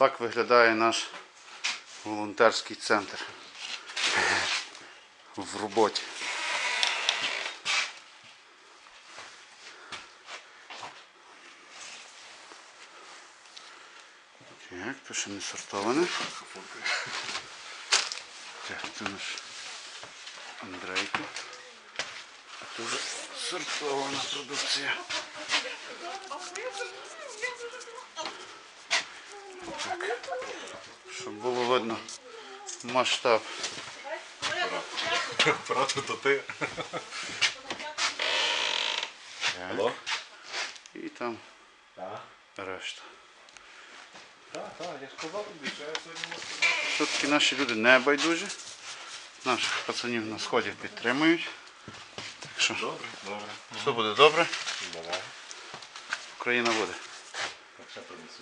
Так виглядає наш волонтерський центр в роботі. Так, то ще не сортоване. Так, це наш Андрейко. Це сортована продукція. Так. Щоб було видно масштаб. Брати, то ти. Алло? І там Так, решта. так, так, я ж казав тобі, що я сьогодні можу сказати. Все-таки наші люди не байдужі. Наших пацанів на сході підтримують. Так що Добре, добре. все буде добре, Давай. Україна буде. Так, ще принесу.